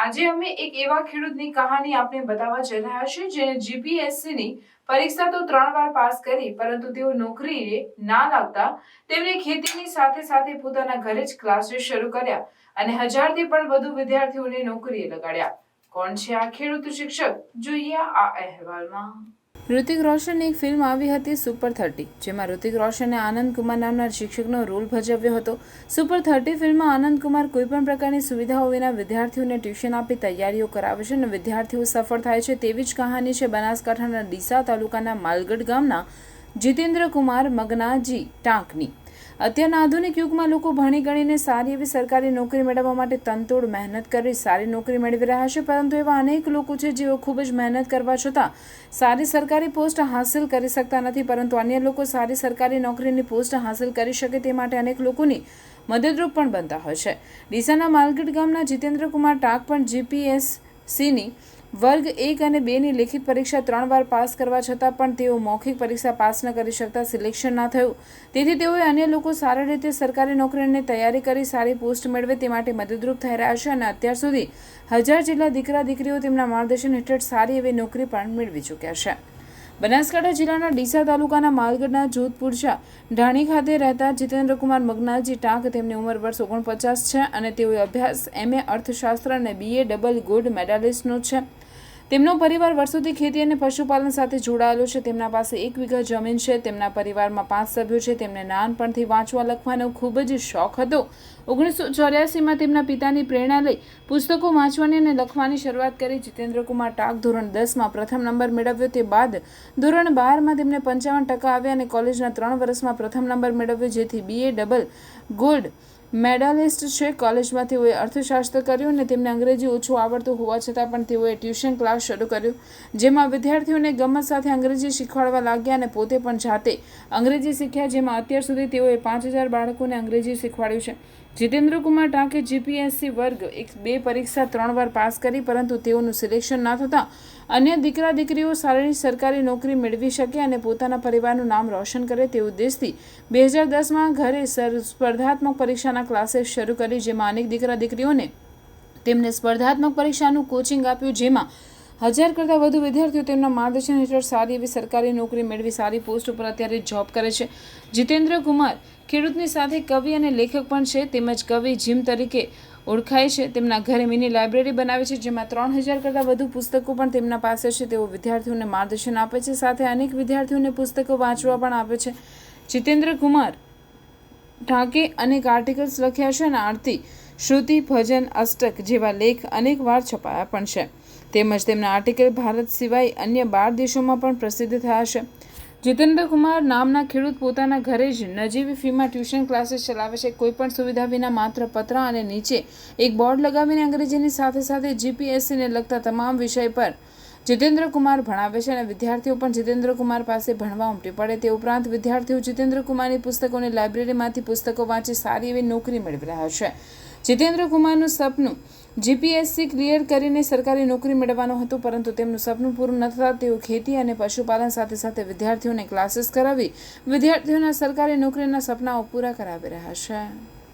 આજે અમે એક એવા ખેડૂતની કહાની આપને બતાવવા જઈ રહ્યા છીએ, જેને જીપીએસસી ની પરીક્ષા તો ત્રણ વાર પાસ કરી, પરંતુ તેઓ નોકરીએ ના લાગતા તેમણે ખેતીની સાથે સાથે પોતાના ઘરે જ ક્લાસીસ શરૂ કર્યા અને હજારથી પણ વધુ વિદ્યાર્થીઓને નોકરીએ લગાડ્યા. કોણ છે આ ખેડૂત શિક્ષક? જોઈએ આ અહેવાલમાં. ઋતિક રોશનની એક ફિલ્મ આવી હતી સુપર થર્ટી જેમાં ઋતિક રોશને આનંદ કુમાર નામના શિક્ષકનો રોલ ભજવ્યો હતો. સુપર થર્ટી ફિલ્મમાં આનંદ કુમાર કોઈપણ પ્રકારની સુવિધાઓ વિના વિદ્યાર્થીઓને ટ્યુશન આપી તૈયારીઓ કરાવે છે અને વિદ્યાર્થીઓ સફળ થાય છે તેવી જ કહાની છે બનાસકાંઠાના ડીસા તાલુકાના માલગઢ ગામના જીતેન્દ્ર કુમાર મગનાજી ટાંકની. અત્યારના આધુનિક યુગમાં લોકો ભણી ગણીને સારી એવી સરકારી નોકરી મેળવવા માટે તનતોડ મહેનત કરી સારી નોકરી મેળવી રહ્યા છે, પરંતુ એવા અનેક લોકો છે જેઓ ખૂબ જ મહેનત કરવા છતાં સારી સરકારી પોસ્ટ હાંસિલ કરી શકતા નથી, પરંતુ અન્ય લોકો સારી સરકારી નોકરીની પોસ્ટ હાંસિલ કરી શકે તે માટે અનેક લોકોની મદદરૂપ પણ બનતા હોય છે. ડીસાના માલગઢ ગામના જીતેન્દ્ર કુમાર ટાંક પણ જીપીએસસીની વર્ગ એક અને બેની લેખિત પરીક્ષા ત્રણ વાર પાસ કરવા છતાં પણ તેઓ મૌખિક પરીક્ષા પાસ ન કરી શકતા સિલેક્શન ના થયું. તેથી તેઓએ અન્ય લોકો સારી રીતે સરકારી નોકરીની તૈયારી કરી સારી પોસ્ટ મેળવે તે માટે મદદરૂપ થઈ રહ્યા છે અને અત્યાર સુધી હજાર જેટલા દીકરા દીકરીઓ તેમના માર્ગદર્શન હેઠળ સારી એવી નોકરી પણ મેળવી ચૂક્યા છે. બનાસકાંઠા જિલ્લાના ડીસા તાલુકાના માલગઢના જોધપુરશા ઢાણી ખાતે રહેતા જીતેન્દ્રકુમાર મગનાજી ટાંક તેમની ઉંમર વર્ષ ઓગણપચાસ છે અને તેઓએ અભ્યાસ એમએ અર્થશાસ્ત્ર અને બીએ ડબલ ગોલ્ડ મેડાલિસ્ટનો છે. તેમનો પરિવાર વર્ષોથી ખેતી અને પશુપાલન સાથે જોડાયેલો છે. તેમના પાસે એક વીઘા જમીન છે. તેમના પરિવારમાં પાંચ સભ્યો છે. તેમને નાનપણથી વાંચવા લખવાનો ખૂબ જ શોખ હતો. ઓગણીસો ચોર્યાસીમાં તેમના પિતાની પ્રેરણા લઈ પુસ્તકો વાંચવાની અને લખવાની શરૂઆત કરી. જીતેન્દ્રકુમાર ટાક ધોરણ દસમાં પ્રથમ નંબર મેળવ્યો. તે બાદ ધોરણ બારમાં તેમને પંચાવન ટકા આવ્યા અને કોલેજના ત્રણ વર્ષમાં પ્રથમ નંબર મેળવ્યો, જેથી બીએ ડબલ ગોલ્ડ મેડાલિસ્ટ છે. કોલેજમાં તેઓએ અર્થશાસ્ત્ર કર્યું અને તેમને અંગ્રેજી ઓછું આવડતું હોવા છતાં પણ તેઓએ ટ્યુશન ક્લાસ શરૂ કર્યું, જેમાં વિદ્યાર્થીઓને ગમત સાથે અંગ્રેજી શીખવાડવા લાગ્યા અને પોતે પણ જાતે અંગ્રેજી શીખ્યા, જેમાં અત્યાર સુધી તેઓએ પાંચ હજાર બાળકોને અંગ્રેજી શીખવાડ્યું છે. જીતેન્દ્ર કુમાર ટાંકે જીપીએસસી વર્ગ એક બે પરીક્ષા ત્રણ વાર પાસ કરી, પરંતુ તેઓનું સિલેક્શન ના થતાં અન્ય દીકરા દીકરીઓ સારી સરકારી નોકરી મેળવી શકે અને પોતાના પરિવારનું નામ રોશન કરે તે ઉદ્દેશથી બે હજાર દસમાં ઘરે સ્પર્ધાત્મક પરીક્ષાના ક્લાસીસ શરૂ કરી જેમાં અનેક દીકરા દીકરીઓને તેમને સ્પર્ધાત્મક પરીક્ષાનું કોચિંગ આપ્યું, જેમાં હજાર કરતાં વધુ વિદ્યાર્થીઓ તેમના માર્ગદર્શન હેઠળ સારી એવી સરકારી નોકરી મેળવી, સારી પોસ્ટ ઉપર અત્યારે જોબ કરે છે. જીતેન્દ્ર કુમાર ખેડૂતની સાથે કવિ અને લેખક પણ છે. તેમજ કવિ જીમ તરીકે ઓળખાય છે. તેમના ઘરે મિની લાઇબ્રેરી બનાવે છે, જેમાં ત્રણ હજાર કરતાં વધુ પુસ્તકો પણ તેમના પાસે છે. તેઓ વિદ્યાર્થીઓને માર્ગદર્શન આપે છે. સાથે અનેક વિદ્યાર્થીઓને પુસ્તકો વાંચવા પણ આપે છે. જીતેન્દ્ર કુમાર ઢાકે અનેક આર્ટિકલ્સ લખ્યા છે અને આરતી, શ્રુતિ, ભજન, અષ્ટક જેવા લેખ અનેક વાર છપાયા પણ છે. તેમજ તેમના આર્ટિકલ ભારત સિવાય અન્ય બાર દેશોમાં પણ પ્રસિદ્ધ થયા છે. જીતેન્દ્ર કુમાર નામના ખેડૂત પોતાના ઘરે જ નજીવી ફીમાં ટ્યુશન ક્લાસીસ ચલાવે છે. કોઈ પણ સુવિધા વિના માત્ર પતરા અને નીચે એક બોર્ડ લગાવીને અંગ્રેજીની સાથે સાથે જીપીએસસીને લગતા તમામ વિષય પર જીતેન્દ્ર કુમાર ભણાવે છે અને વિદ્યાર્થીઓ પણ જીતેન્દ્ર કુમાર પાસે ભણવા ઉમટી પડે તે ઉપરાંત વિદ્યાર્થીઓ જીતેન્દ્ર પુસ્તકોની લાઇબ્રેરીમાંથી પુસ્તકો વાંચી સારી એવી નોકરી મેળવી રહ્યા છે. જીતેન્દ્ર કુમારનું સપનું જીપીએસસી ક્લિયર કરીને સરકારી નોકરી મેળવવાનું હતું, પરંતુ તેમનું સપનું પૂરું ન થતાં તેઓ ખેતી અને પશુપાલન સાથે સાથે વિદ્યાર્થીઓને ક્લાસીસ કરાવી વિદ્યાર્થીઓના સરકારી નોકરીના સપનાઓ પૂરા કરાવી રહ્યા છે.